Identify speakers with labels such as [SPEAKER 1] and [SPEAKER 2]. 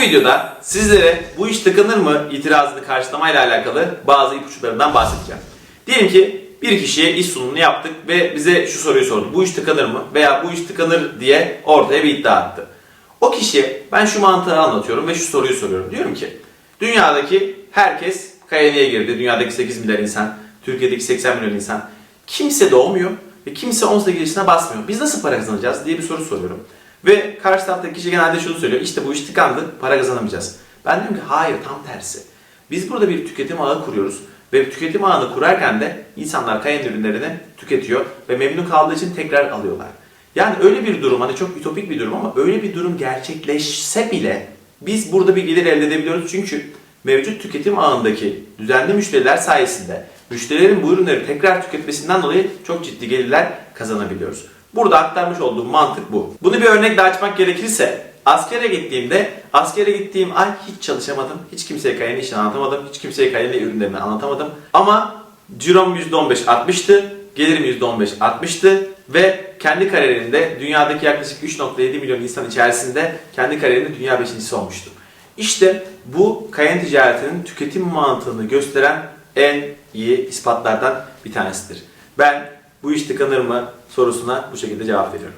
[SPEAKER 1] videoda sizlere bu iş tıkanır mı itirazını karşılamayla alakalı bazı ipuçlarından bahsedeceğim. Diyelim ki bir kişiye iş sunumunu yaptık ve bize şu soruyu sordu. Bu iş tıkanır mı? Veya bu iş tıkanır diye ortaya bir iddia attı. O kişiye ben şu mantığı anlatıyorum ve şu soruyu soruyorum. Diyorum ki dünyadaki herkes KYN'ye girdi. Dünyadaki 8 milyar insan, Türkiye'deki 80 milyon insan. Kimse doğmuyor ve kimse 18 yaşına basmıyor. Biz nasıl para kazanacağız diye bir soru soruyorum. Ve karşı taraftaki kişi genelde şunu söylüyor. İşte bu iş tıkandı, para kazanamayacağız. Ben diyorum ki hayır tam tersi. Biz burada bir tüketim ağı kuruyoruz. Ve tüketim ağını kurarken de insanlar kayan ürünlerini tüketiyor ve memnun kaldığı için tekrar alıyorlar. Yani öyle bir durum hani çok ütopik bir durum ama öyle bir durum gerçekleşse bile biz burada bir gelir elde edebiliyoruz. Çünkü mevcut tüketim ağındaki düzenli müşteriler sayesinde müşterilerin bu ürünleri tekrar tüketmesinden dolayı çok ciddi gelirler kazanabiliyoruz. Burada aktarmış olduğum mantık bu. Bunu bir örnekle açmak gerekirse askere gittiğimde askere gittiğim ay hiç çalışamadım. Hiç kimseye kayanın işini anlatamadım. Hiç kimseye kayanın ürünlerini anlatamadım. Ama cirom %15 artmıştı. Gelirim %15 artmıştı. Ve kendi kariyerimde dünyadaki yaklaşık 3.7 milyon insan içerisinde kendi kariyerimde dünya beşincisi olmuştum. İşte bu kayan ticaretinin tüketim mantığını gösteren en iyi ispatlardan bir tanesidir. Ben bu iş tıkanır mı sorusuna bu şekilde cevap veriyorum.